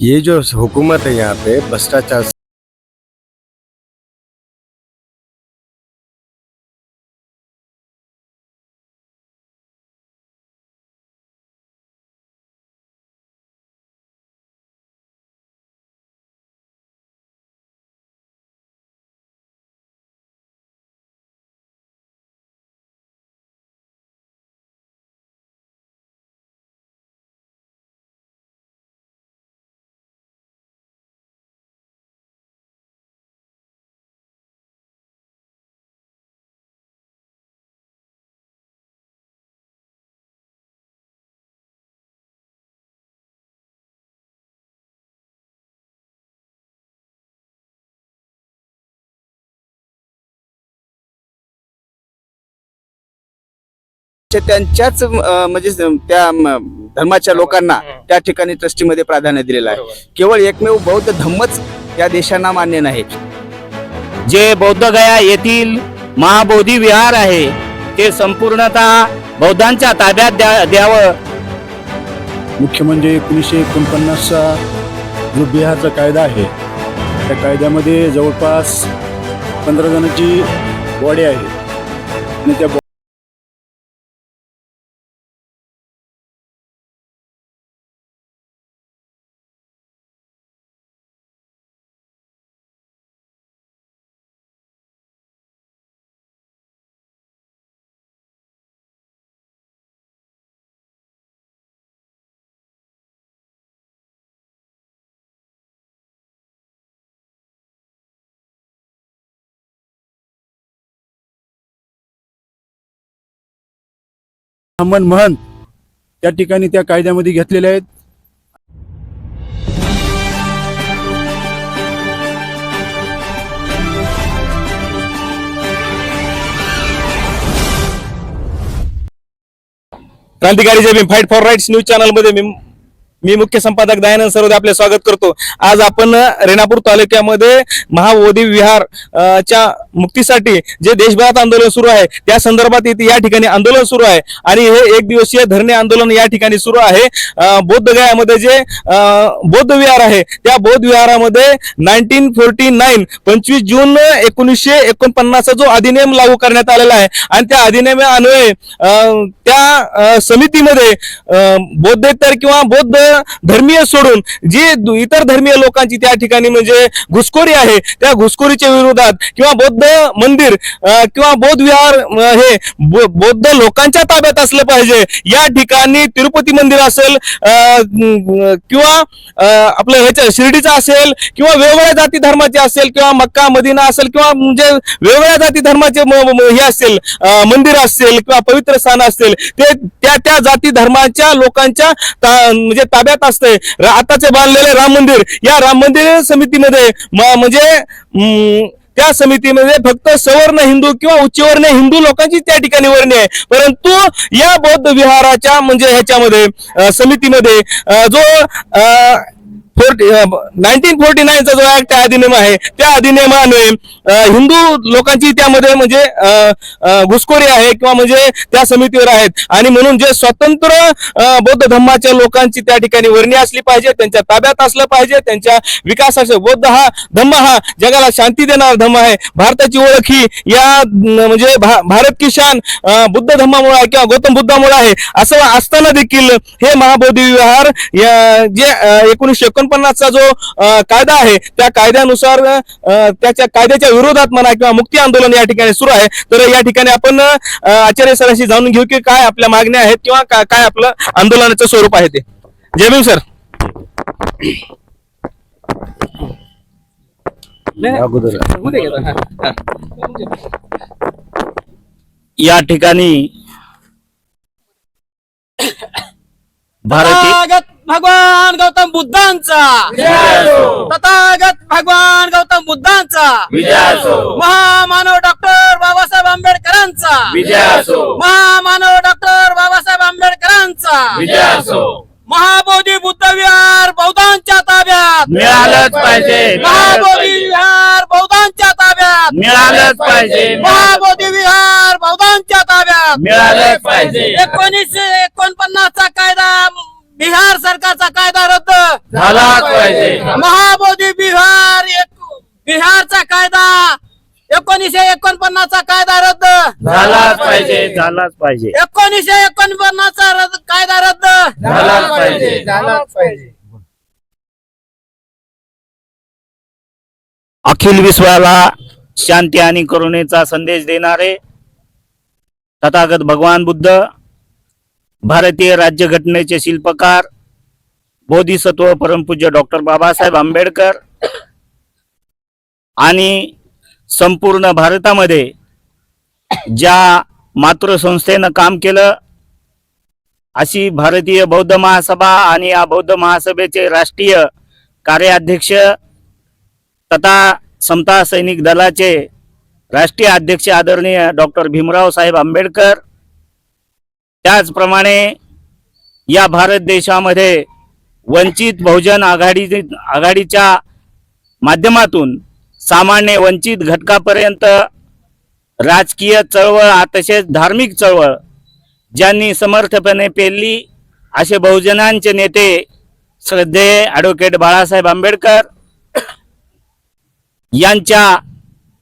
ये जो हुकूमत है यहाँ पे भ्रष्टाचार त्यांच्याच म्हणजे त्या धर्माच्या लोकांना त्या ठिकाणी ट्रस्टीमध्ये प्राधान्य दिलेलं आहे. केवळ एकमेव बौद्ध धम्मच या देशांना मान्य नाही. जे बौद्धगया येथील महाबोधी विहार आहे ते संपूर्णतः बौद्धांच्या ताब्यात द्या द्यावं. मुख्य म्हणजे एकोणीसशे एकोणपन्नासचा जो बिहारचा कायदा आहे त्या कायद्यामध्ये जवळपास पंधरा जणांची बॉडी आहे. आणि त्या ब्राह्मण महंत त्या ठिकाणी त्या कायद्यामध्ये घेतलेले आहेत. क्रांतिकारी जय फाईट फॉर राईट्स न्यूज चॅनलमध्ये मी मी मुख्य संपादक दयानंद सरोदे आपले स्वागत करतो. आज आपण रेणापूर तालुक्यामध्ये महाबोधी विहार च्या मुक्तीसाठी जे देशभरात आंदोलन सुरू आहे त्या संदर्भात इथे या ठिकाणी आंदोलन सुरू आहे. आणि हे एक दिवसीय धरणे आंदोलन या ठिकाणी सुरू आहे. बौद्धगयामध्ये जे बौद्ध विहार आहे त्या बौद्ध विहारामध्ये नाईन्टीन फोर्टी नाईन पंचवीस जून एकोणीसशे एकोणपन्नासचा जो अधिनियम लागू करण्यात आलेला आहे आणि त्या अधिनियमान्वये अ, त्या समितीमध्ये बौद्धेतर किंवा बौद्ध धर्मीय सोडून जी इतर धर्मीय लोकांची त्या ठिकाणी म्हणजे घुसखोरी आहे त्या घुसखोरीच्या विरोधात किंवा बौद्ध मंदिर किंवा बौद्ध विहार हे बौद्ध लोकांच्या ताब्यात असलं पाहिजे. या ठिकाणी तिरुपती मंदिर असेल किंवा आपलं ह्याच्या शिर्डीचं असेल किंवा वेगवेगळ्या जाती धर्माचे असेल किंवा मक्का मदिना असेल किंवा म्हणजे वेगवेगळ्या जाती धर्माचे हे असेल मंदिर असेल किंवा पवित्र स्थान असेल ते त्या त्या जाती धर्माच्या लोकांच्या ता- म्हणजे ताब्यात असते आताचे बांधलेले राम मंदिर या राम मंदिर समितीमध्ये म्हणजे त्या समितीमध्ये फक्त सवर्ण हिंदू किंवा उच्चवर्ण हिंदू लोकांची त्या ठिकाणी वर्णी आहे. परंतु या बौद्ध विहाराच्या म्हणजे ह्याच्यामध्ये समितीमध्ये जो अ, फोर्टी नाईन्टीन फोर्टी नाईनचा जो ऍक्ट अधिनियम आहे त्या अधिनियमाने हिंदू लोकांची त्यामध्ये म्हणजे घुसखोरी आहे किंवा म्हणजे त्या समितीवर आहेत. आणि म्हणून जे स्वतंत्र बौद्ध धर्माच्या लोकांची त्या ठिकाणी वर्णी असली पाहिजे त्यांच्या ताब्यात असलं पाहिजे त्यांच्या विकासाचे बौद्ध हा धम्म हा जगाला शांती देणारा धम्म आहे. भारताची ओळख ही या म्हणजे भा- भारत की शान बुद्ध धम्मामुळे आहे किंवा गौतम बुद्धामुळे आहे असं असताना देखील हे महाबोधी विहार जे एकोणीसशे एकोणपन्नासचा जो कायदा आहे त्या कायद्यानुसार त्याच्या कायद्याच्या विरोधात म्हणा किंवा मुक्ती आंदोलन या ठिकाणी सुरू आहे. तर या ठिकाणी आपण आचार्य सरांशी जाणून घेऊ की काय आपल्या मागण्या आहेत किंवा काय आपलं आंदोलनाचं स्वरूप आहे ते. जय भीम सर. अगोदर. या ठिकाणी भारतीय भगवान गौतम बुद्धांचा. तथागत भगवान गौतम बुद्धांचा. महामानव डॉक्टर बाबासाहेब आंबेडकरांचा. महामानव डॉक्टर बाबासाहेब आंबेडकरांचा. महाबोधी बुद्ध विहार बौद्धांच्या ताब्यात. मिळालंच पाहिजे. महाबोधी विहार बौद्धांच्या ताब्यात. मिळालंच पाहिजे. महाबोधी विहार बौद्धांच्या ताब्यात. मिळालंच पाहिजे. एकोणीसशे एकोणपन्नासचा कायदा बिहार सरकारचा कायदा रद्द झालाच पाहिजे. महाबोधी बिहार एक- बिहारचा कायदा एकोणीसशे एकोणपन्नासचा कायदा रद्द. झालाच पाहिजे. झालाच पाहिजे. एकोणीसशे एकोणपन्नासचा रद्द कायदा रद्द. झालाच पाहिजे. अखिल विश्वाला शांती आणि करुणेचा संदेश देणारे तथागत भगवान बुद्ध भारतीय राज्यघटनेचे शिल्पकार बोधिसत्व परमपूज्य डॉक्टर बाबासाहेब आंबेडकर आणि संपूर्ण भारतामध्ये ज्या मातृसंस्थेनं काम केलं अशी भारतीय बौद्ध महासभा आणि या बौद्ध महासभेचे राष्ट्रीय कार्याध्यक्ष तथा समता सैनिक दलाचे राष्ट्रीय अध्यक्ष आदरणीय डॉक्टर भीमराव साहेब आंबेडकर त्याचप्रमाणे या भारत देशामध्ये वंचित बहुजन आघाडी आघाडीच्या माध्यमातून सामान्य वंचित घटकापर्यंत राजकीय चळवळ तसेच धार्मिक चळवळ ज्यांनी समर्थपणे पेरली असे बहुजनांचे नेते श्रद्धेय ॲडव्होकेट बाळासाहेब आंबेडकर यांच्या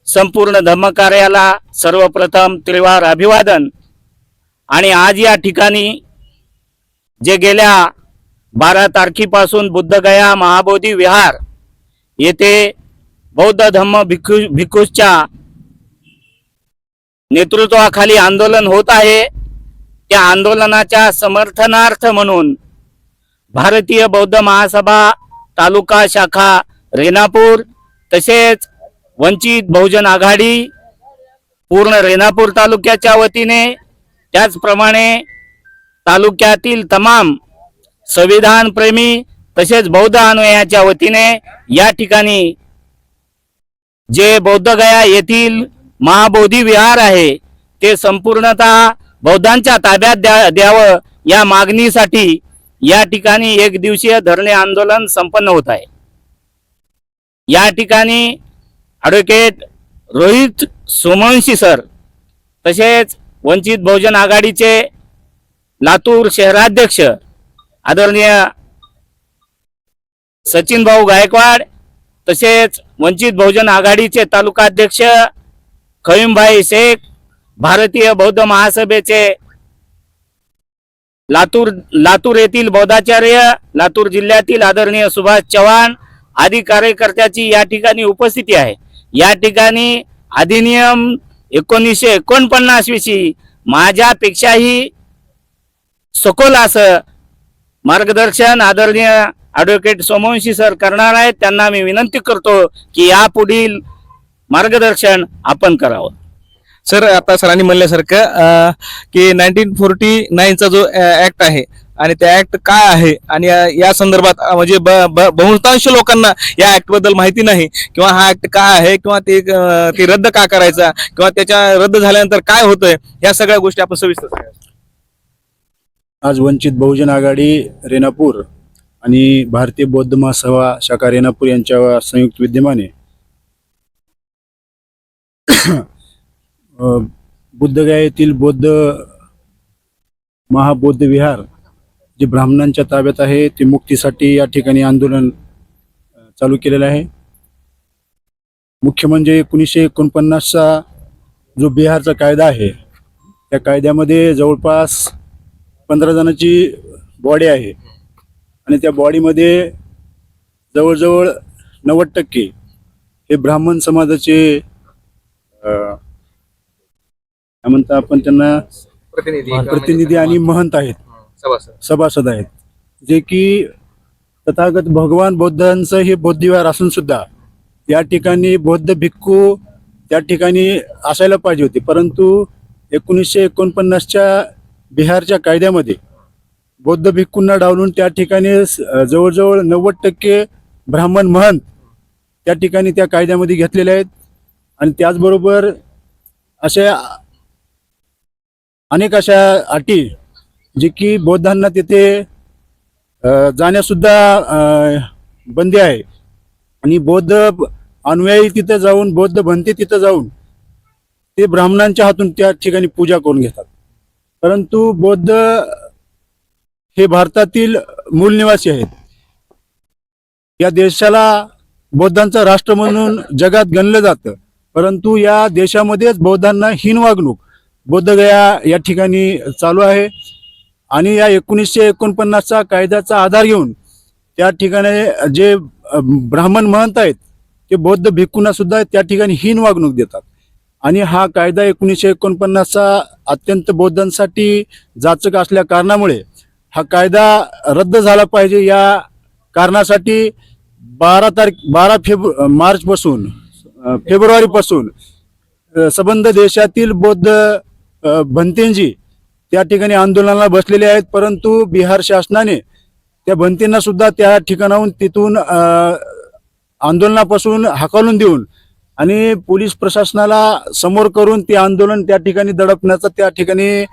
संपूर्ण धर्मकार्याला सर्वप्रथम त्रिवार अभिवादन आणि आज या ठिकाणी जे गेल्या बारा तारखेपासून बुद्धगया महाबोधी विहार येथे बौद्ध धम्म भिक्खू भिक्खूच्या नेतृत्वाखाली आंदोलन होत आहे. त्या आंदोलनाच्या समर्थनार्थ म्हणून भारतीय बौद्ध महासभा तालुका शाखा रेणापूर तसेच वंचित बहुजन आघाडी पूर्ण रेणापूर तालुक्याच्या वतीने त्याचप्रमाणे तालुक्यातील तमाम संविधान प्रेमी तसेच बौद्ध अनुयायाच्या वतीने या ठिकाणी जे बौद्धगया येथील महाबोधी विहार आहे ते संपूर्णतः बौद्धांच्या ताब्यात द्या द्यावं या मागणीसाठी या ठिकाणी एक दिवसीय धरणे आंदोलन संपन्न होत आहे. या ठिकाणी ॲडव्होकेट रोहित सोमवंशी सर तसेच वंचित बहुजन आघाडीचे लातूर शहराध्यक्ष आदरणीय सचिन भाऊ गायकवाड तसेच वंचित बहुजन आघाडीचे तालुकाध्यक्ष खईमभाई शेख भारतीय बौद्ध महासभेचे लातूर लातूर येथील बौद्धाचार्य लातूर जिल्ह्यातील आदरणीय सुभाष चव्हाण आदी कार्यकर्त्याची या ठिकाणी उपस्थिती आहे. या ठिकाणी अधिनियम एकोणीसशे एकोणपन्नास विषयी माझ्यापेक्षाही सखोल असं मार्गदर्शन आदरणीय ॲडव्होकेट सोमवंशी सर करणार आहेत. त्यांना मी विनंती करतो की यापुढील मार्गदर्शन आपण करावं. सर आता सरांनी म्हणल्यासारखं की नाईन्टीन फोर्टी नाईनचा जो ऍक्ट आहे आणि त्या ऍक्ट काय आहे? आणि या संदर्भात म्हणजे बहुतांश लोकांना या ऍक्टबद्दल माहिती नाही. किंवा हा ऍक्ट काय आहे? किंवा ते ते रद्द का करायचा? किंवा त्याच्या रद्द झाल्यानंतर काय होतंय? या सगळ्या गोष्टी आपण सविस्तर आज वंचित बहुजन आघाडी रेणापूर आणि भारतीय बौद्ध महासभा शाखा रेणापूर यांच्या संयुक्त विद्यमाने बुद्धगया येथील बौद्ध महाबौद्ध विहार जे ब्राह्मणांच्या ताब्यात आहे ते मुक्तीसाठी या ठिकाणी आंदोलन चालू केलेलं आहे. मुख्य म्हणजे एकोणीसशे एकोणपन्नासचा जो बिहारचा कायदा आहे त्या कायद्यामध्ये जवळपास पंधरा जणांची बॉडी आहे. आणि त्या बॉडीमध्ये जवळजवळ नव्वद टक्के हे ब्राह्मण समाजाचे काय म्हणता आपण त्यांना? प्रतिनिधी आणि महंत आहेत. सभासद. आहेत. जे की तथागत भगवान बौद्धांचं हे बौद्धविहार असून सुद्धा या ठिकाणी बौद्ध भिक्खू त्या ठिकाणी असायला पाहिजे होते. परंतु एकोणीसशे एकोणपन्नासच्या बिहारच्या कायद्यामध्ये बौद्ध भिक्खूंना डावलून त्या ठिकाणी जवळजवळ नव्वद टक्के ब्राह्मण महंत त्या ठिकाणी त्या कायद्यामध्ये घेतलेले आहेत. आणि त्याचबरोबर अशा अनेक अशा अटी जे की बौद्धांना तिथे जाण्यासुद्धा बंदी आहे. आणि बौद्ध अनुयायी तिथं जाऊन बौद्ध बनते तिथं जाऊन ते ब्राह्मणांच्या हातून त्या ठिकाणी पूजा करून घेतात. परंतु बौद्ध हे भारतातील मूल निवासी आहेत. या देशाला बौद्धांचं राष्ट्र म्हणून जगात गणलं जातं. परंतु या देशामध्येच बौद्धांना हीन वागणूक बौद्धगया या ठिकाणी चालू आहे. आणि या एकोणीसशे एकोणपन्नासचा कायद्याचा आधार घेऊन त्या ठिकाणी जे ब्राह्मण महंत आहेत ते बौद्ध भिक्खूंना सुद्धा त्या ठिकाणी हीन वागणूक देतात. आणि हा कायदा एकोणीसशे एकोणपन्नासचा अत्यंत बौद्धांसाठी जाचक असल्या कारणामुळे हा कायदा रद्द झाला पाहिजे या कारणासाठी बारा तारीख बारा फेब्रु मार्चपासून फेब्रुवारीपासून सबंध संबंध देशातील बौद्ध भंतेंजी त्या ठिकाणी आंदोलनाला बसलेले आहेत परंतु बिहार शासनाने त्या बंतींना सुद्धा त्या ठिकाणाहून तिथून आंदोलनापासून हाकलून देऊन आणि पोलीस प्रशासनाला समोर करून ते आंदोलन त्या ठिकाणी दडपण्याचा त्या ठिकाणी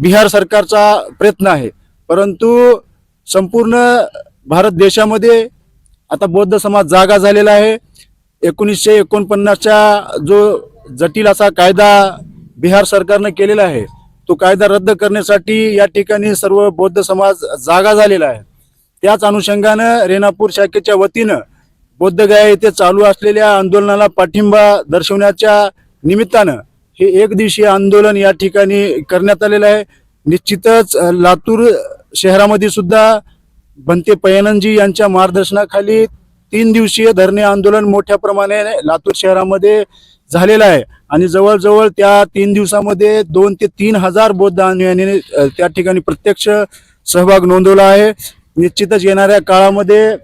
बिहार सरकारचा प्रयत्न आहे. परंतु संपूर्ण भारत देशामध्ये आता बौद्ध समाज जागा झालेला आहे. एकोणीसशे एकोणपन्नासच्या जो जटिल असा कायदा बिहार सरकारनं केलेला आहे तो कायदा रद्द करण्यासाठी या ठिकाणी सर्व बौद्ध समाज जागा झालेला आहे. त्याच अनुषंगानं रेणापूर शाखेच्या वतीनं बौद्धगया येथे चालू असलेल्या आंदोलनाला पाठिंबा दर्शवण्याच्या निमित्तानं हे एक दिवसीय आंदोलन या ठिकाणी करण्यात आलेलं आहे. निश्चितच लातूर शहरामध्ये सुद्धा बनते पयानंदजी यांच्या मार्गदर्शनाखाली तीन दिवसीय धरणे आंदोलन मोठ्या प्रमाणे लातूर शहरामध्ये झालेला आहे. आणि जवळजवळ त्या तीन दिवसामध्ये दोन ते तीन हजार बौद्ध अनुयायांनी त्या ठिकाणी प्रत्यक्ष सहभाग नोंदवला आहे. निश्चितच येणाऱ्या काळामध्ये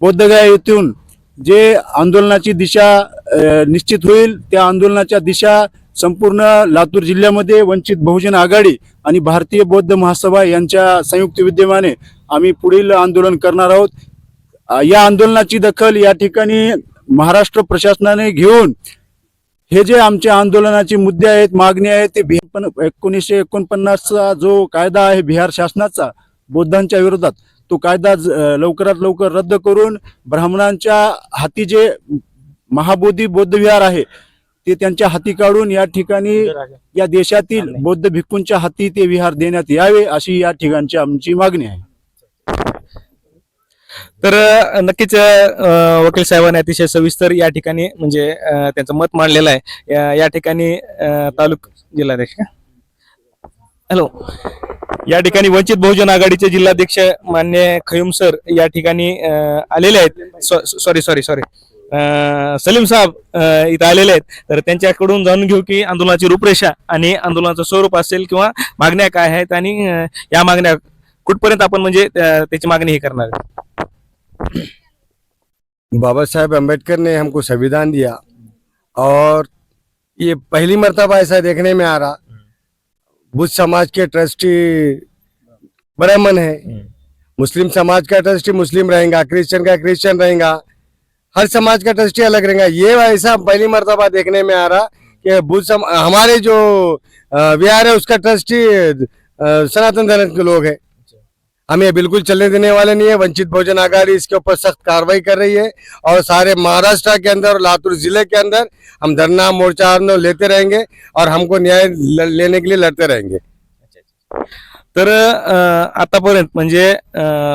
बौद्धगया येथून जे आंदोलनाची दिशा निश्चित होईल त्या आंदोलनाच्या दिशा संपूर्ण लातूर जिल्ह्यामध्ये वंचित बहुजन आघाडी आणि भारतीय बौद्ध महासभा यांच्या संयुक्त विद्यमाने आम्ही पुढील आंदोलन करणार आहोत. या आंदोलनाची दखल या ठिकाणी महाराष्ट्र प्रशासनाने घेऊन हे जे आमचे आंदोलनाचे मुद्दे आहेत मागणी आहेत ते बिहार एकोणीसशे एकोणपन्नासचा जो कायदा आहे बिहार शासनाचा बौद्धांच्या विरोधात तो कायदा लवकरात लवकर रद्द करून ब्राह्मणांच्या हाती जे महाबोधी बौद्ध विहार आहे ते त्यांच्या हाती काढून या ठिकाणी या देशातील बौद्ध भिक्खूंच्या हाती ते विहार देण्यात यावे अशी या ठिकाणची आमची मागणी आहे. तर नक्कीच वकील साहेबांनी अतिशय सविस्तर या ठिकाणी म्हणजे त्यांचं मत मांडलेलं आहे. या- ठिकाणी तालुक जिल्हाध्यक्ष. हॅलो. या ठिकाणी वंचित बहुजन आघाडीचे जिल्हाध्यक्ष मान्य खयुम सर या ठिकाणी आलेले आहेत. सॉरी सॉरी सॉरी सलीम साहेब इथं आलेले आहेत. तर त्यांच्याकडून जाणून घेऊ की आंदोलनाची रूपरेषा आणि आंदोलनाचं स्वरूप असेल किंवा मागण्या काय आहेत आणि या मागण्या कुठपर्यंत आपण म्हणजे त्याची मागणी हे करणार आहे बाबा साहेब अंबेडकर ने हमको संविधान दिया और ये पहली मरतबा ऐसा देखने में आ रहा। बुद्ध समाज के ट्रस्टी ब्राह्मण है। मुस्लिम समाज का ट्रस्टी मुस्लिम रहेगा, क्रिश्चियन का क्रिश्चियन रहेगा, हर समाज का ट्रस्टी अलग रहेगा। ये ऐसा पहली मरतबा देखने में आ रहा कि बुद्ध हमारे जो विहार है, उसका ट्रस्टी सनातन धर्म के लोग हैं। हम ये बिल्कुल चलने देने वाले नहीं है वंचित भोजन आघाड़ी इसके ऊपर सख्त कार्रवाई कर रही है और सारे महाराष्ट्र के अंदर और लातूर जिले के अंदर हम धरना मोर्चा आंदोलन लेते रहेंगे और हमको न्याय लेने के लिए लड़ते रहेंगे। तर आतापर्यंत म्हणजे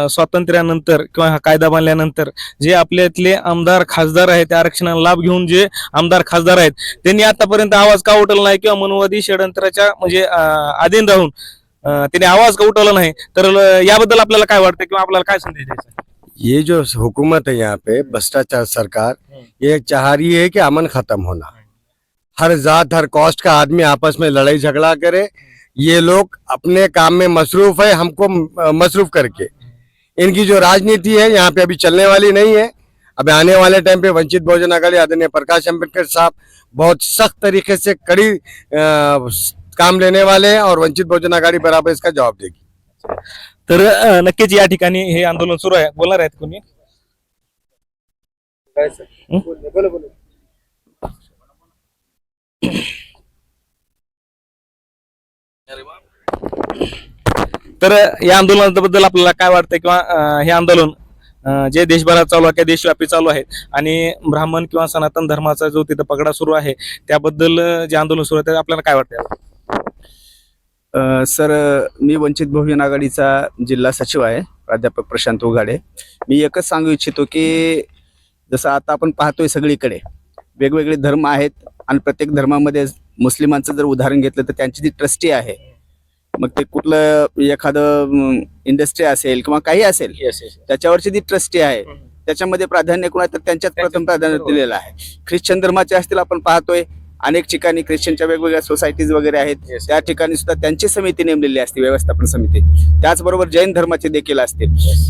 स्वातंत्र्यानंतर किंवा हा कायदा बनल्यानंतर जे आपल्यातले आमदार खासदार आहेत त्या आरक्षणाला लाभ घेऊन जे आमदार खासदार आहेत त्यांनी आतापर्यंत आवाज का उठला नाही किंवा मनोवादी षडयंत्राच्या म्हणजे अधीन राहून त्यांनी आवाज़ का उठवला नाही तर याबद्दल आपल्याला काय वाटतं किंवा आपल्याला काय संदेश द्यायचा ये जो हुकूमत है यहाँ पे भ्रष्टाचार सरकार ये चाह रही है कि अमन खत्म होना। हर जात हर कॉस्ट का आदमी आपस में लड़ाई झगड़ा करे। ये लोग अपने काम में मसरूफ है हमको मसरूफ करके। इनकी जो राजनीति है यहाँ पे अभी चलने वाली नहीं है। अभी आने वाले टाइम पे वंचित बहुजन आघाड़ी आदरणीय प्रकाश अंबेडकर साहब बहुत सख्त तरीके से कड़ी अ, काम लेने वाले हैं और वंचित बहुजन आघाड़ी बराबर इसका जवाब देगी। तर अ, नक्कीच या ठिकाणी हे आंदोलन सुरू आहे. बोलणार आहेत कोणी? तर या आंदोलनाबद्दल आपल्याला काय वाटतं किंवा अं, हे आंदोलन अं, जे देशभरात चालू आहे किंवा देशव्यापी चालू आहे आणि ब्राह्मण किंवा सनातन धर्माचा जो तिथं पगडा सुरू आहे त्याबद्दल अं, जे आंदोलन सुरू आहे ते आपल्याला काय वाटतं सर मी वंचित बहुजन आघाडीचा जिल्हा सचिव आहे प्राध्यापक प्रशांत उघाडे. मी एकच सांगू इच्छितो की जसं आता आपण पाहतोय सगळीकडे वेगवेगळे धर्म आहेत आणि प्रत्येक धर्मामध्ये मुस्लिमांचं जर उदाहरण घेतलं तर त्यांची जी ट्रस्टी आहे मग ते कुठलं एखादं इंडस्ट्री असेल किंवा काही असेल त्याच्यावरची जी ट्रस्टी आहे त्याच्यामध्ये प्राधान्य कोणा तर त्यांच्यात प्रथम प्राधान्य दिलेलं आहे. ख्रिश्चन धर्माचे असतील आपण पाहतोय अनेक ठिकाणी ख्रिश्चनच्या वेगवेगळ्या सोसायटीज वगैरे आहेत. त्या ठिकाणी सुद्धा त्यांची समिती नेमलेली असते व्यवस्थापन समिती. त्याचबरोबर जैन धर्माचे देखील असतील.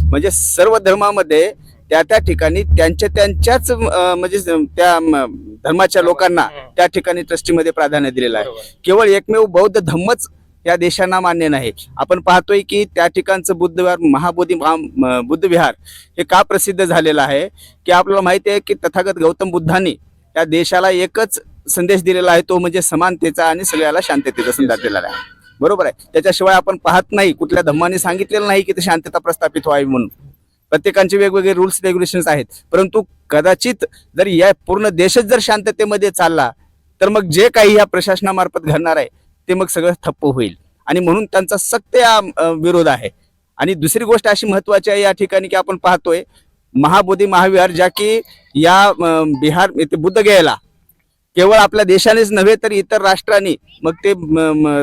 म्हणजे सर्व धर्मामध्ये त्या त्या ठिकाणी त्यांच्या त्यांच्याच म्हणजे त्या धर्माच्या लोकांना त्या ठिकाणी ट्रस्टीमध्ये प्राधान्य दिलेलं आहे. केवळ एकमेव बौद्ध धम्मच या देशांना मान्य नाही. आपण पाहतोय की त्या ठिकाणचं बुद्ध विहार महाबोधी बुद्ध विहार हे का प्रसिद्ध झालेलं आहे? की आपल्याला माहिती आहे की तथागत गौतम बुद्धांनी त्या देशाला एकच संदेश दिलेला आहे तो म्हणजे समानतेचा आणि सगळ्याला शांततेचा संदेश दिलेला आहे. बरोबर आहे? त्याच्याशिवाय आपण पाहत नाही कुठल्या धम्माने सांगितलेलं नाही की ते शांतता प्रस्थापित व्हावी म्हणून. प्रत्येकांचे वेगवेगळे रूल्स रेग्युलेशन्स आहेत. परंतु कदाचित जर या पूर्ण देशच जर शांततेमध्ये चालला तर मग जे काही या प्रशासनामार्फत घडणार आहे ते मग सगळं ठप्प होईल. आणि म्हणून त्यांचा सक्त या विरोध आहे. आणि दुसरी गोष्ट अशी महत्वाची आहे या ठिकाणी की आपण पाहतोय महाबोधी महाविहार ज्या की या बिहार येथे बुद्ध केवळ आपल्या देशानेच नव्हे तर इतर राष्ट्रांनी मग ते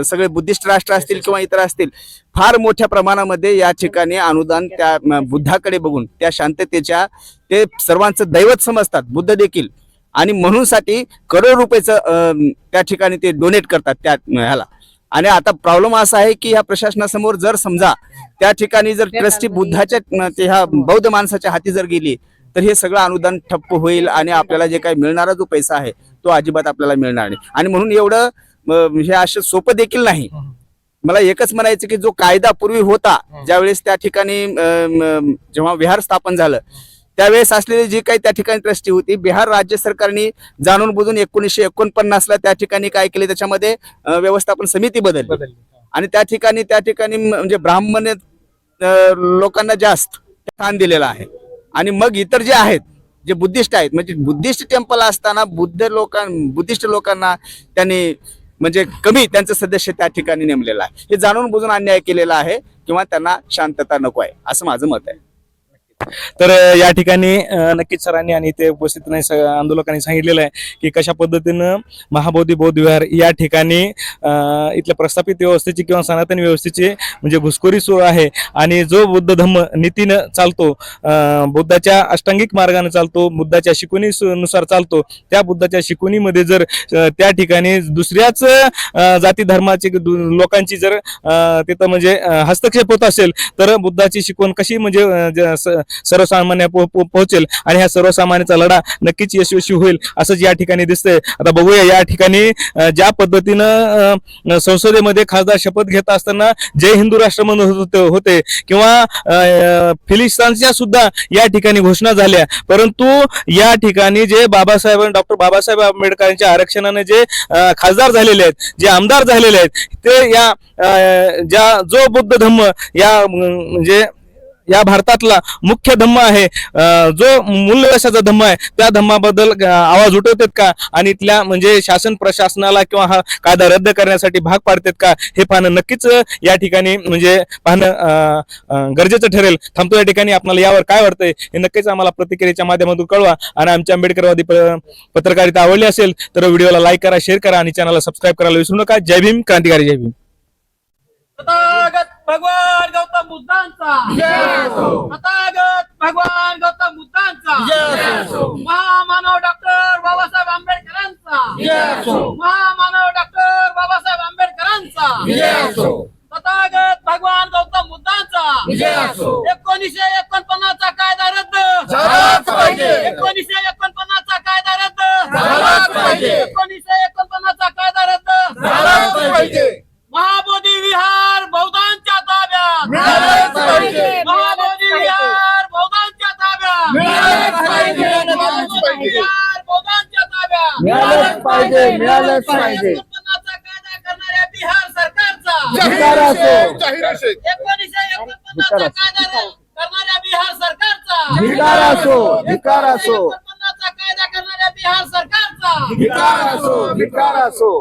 सगळे बुद्धिस्ट राष्ट्र असतील किंवा इतर असतील फार मोठ्या प्रमाणामध्ये या ठिकाणी अनुदान त्या बुद्धाकडे बघून त्या शांततेच्या ते सर्वांचं दैवत समजतात बुद्ध देखील. आणि म्हणून साठी करोड रुपयाचं त्या ठिकाणी ते डोनेट करतात त्या ह्याला. आणि आता प्रॉब्लेम असा आहे की ह्या प्रशासनासमोर जर समजा त्या ठिकाणी जर ट्रस्टी बुद्धाच्या ह्या बौद्ध माणसाच्या हाती जर गेली तर हे सगळं अनुदान ठप्प होईल आणि आपल्याला जे काही मिळणारा जो पैसा आहे तो अजिबात आपल्याला मिळणार नाही. आणि म्हणून एवढं हे असं सोपं देखील नाही. मला एकच म्हणायचं की जो कायदा पूर्वी होता ज्यावेळेस त्या ठिकाणी जेव्हा विहार स्थापन झालं त्यावेळेस असलेली जी काही त्या ठिकाणी ट्रस्टी होती बिहार राज्य सरकारने जाणून बुजून एकोणीसशे एकोणपन्नासला त्या ठिकाणी काय केले त्याच्यामध्ये व्यवस्थापन समिती बदलली. आणि त्या ठिकाणी त्या ठिकाणी म्हणजे ब्राह्मण लोकांना जास्त स्थान दिलेलं आहे. आणि मग इतर जे आहेत जे बुद्धिस्ट आहेत म्हणजे बुद्धिस्ट टेम्पल असताना बुद्ध लोकां बुद्धिस्ट लोकांना त्यांनी म्हणजे कमी त्यांचं सदस्य त्या ठिकाणी नेमलेलं आहे. हे जाणून बुजून अन्याय केलेला आहे किंवा त्यांना शांतता नको आहे असं माझं मत आहे. तर या ठिकाणी नक्कीच सरांनी आणि ते उपस्थित नाही आंदोलकांनी सांगितलेलं आहे की कशा पद्धतीनं महाबोधी बौद्ध विहार या ठिकाणी इथल्या प्रस्थापित व्यवस्थेची किंवा सनातन व्यवस्थेची म्हणजे घुसखोरी सुरू आहे आणि जो बुद्ध धम्म नीतीनं चालतो बुद्धाच्या अष्टांगिक मार्गाने चालतो बुद्धाच्या शिकवणी नुसार चालतो त्या बुद्धाच्या शिकवणीमध्ये जर त्या ठिकाणी दुसऱ्याच जाती धर्माची लोकांची जर तिथं म्हणजे हस्तक्षेप होत असेल तर बुद्धाची शिकवण कशी म्हणजे सर्वसामान्य पोहोचेल आणि ह्या सर्वसामान्याचा लढा नक्कीच यशस्वी होईल असंच या ठिकाणी दिसतंय. आता बघूया या ठिकाणी ज्या पद्धतीनं संसदेमध्ये खासदार शपथ घेत असताना जय हिंदू राष्ट्र म्हणून होते किंवा फिलिस्तानच्या सुद्धा या ठिकाणी घोषणा झाल्या. परंतु या ठिकाणी जे बाबासाहेब डॉक्टर बाबासाहेब आंबेडकरांच्या आरक्षणाने जे खासदार झालेले आहेत जे आमदार झालेले आहेत ते या ज्या जो बुद्ध धम्म या म्हणजे या भारतातला मुख्य धम्म आहे. जो मूल्यवशाचा धम्म आहे त्या धम्माबद्दल आवाज उठवतात का? आणि इथल्या म्हणजे शासन प्रशासनाला किंवा हा कायदा रद्द करण्यासाठी भाग पाडतात का? हे पाहणं नक्कीच या ठिकाणी म्हणजे पाहणं गरजेचं ठरेल. थांबतो या ठिकाणी. आपल्याला यावर काय वाटतंय हे नक्कीच आम्हाला प्रतिक्रियेच्या माध्यमातून कळवा. आणि आमच्या आंबेडकरवादी पत्रकारिता आवडली असेल तर व्हिडिओला लाईक करा शेअर करा आणि चॅनलला सबस्क्राईब करायला विसरू नका. जय भीम. क्रांतिकारी जय भीम. भगवान गौतम बुद्धांचा. तथागत भगवान गौतम बुद्धांचा. महामानव डॉक्टर बाबासाहेब आंबेडकरांचा. महामानव डॉक्टर बाबासाहेब आंबेडकरांचा. तथागत भगवान गौतम बुद्धांचा. एकोणीसशे एकोणपन्नासचा कायदा रद्द झालाच पाहिजे. एकोणीसशे एकोणपन्नासचा कायदा रद्द झालाच पाहिजे. एकोणीसशे एकोणपन्नासचा कायदा रद्द झालाच पाहिजे महाबोधी विहार बौद्धांच्या ताब्यात मिळालंच पाहिजे. महाबोधी विहार बौद्धांच्या ताब्यात मिळालंच पाहिजे. महाबोधी विहार बौद्धांच्या ताब्यात मिळालंच पाहिजे. मिळालंच पाहिजे. एकोणपन्नासचा कायदा करणाऱ्या बिहार सरकारचा. जाहीर असो. जाहीर असो. एकोणीसशे एकोणपन्नासचा कायदा करणाऱ्या बिहार सरकारचा. असो, धिक्कार असो. एकोणपन्नासचा कायदा करणाऱ्या बिहार सरकारचा. असो. असो.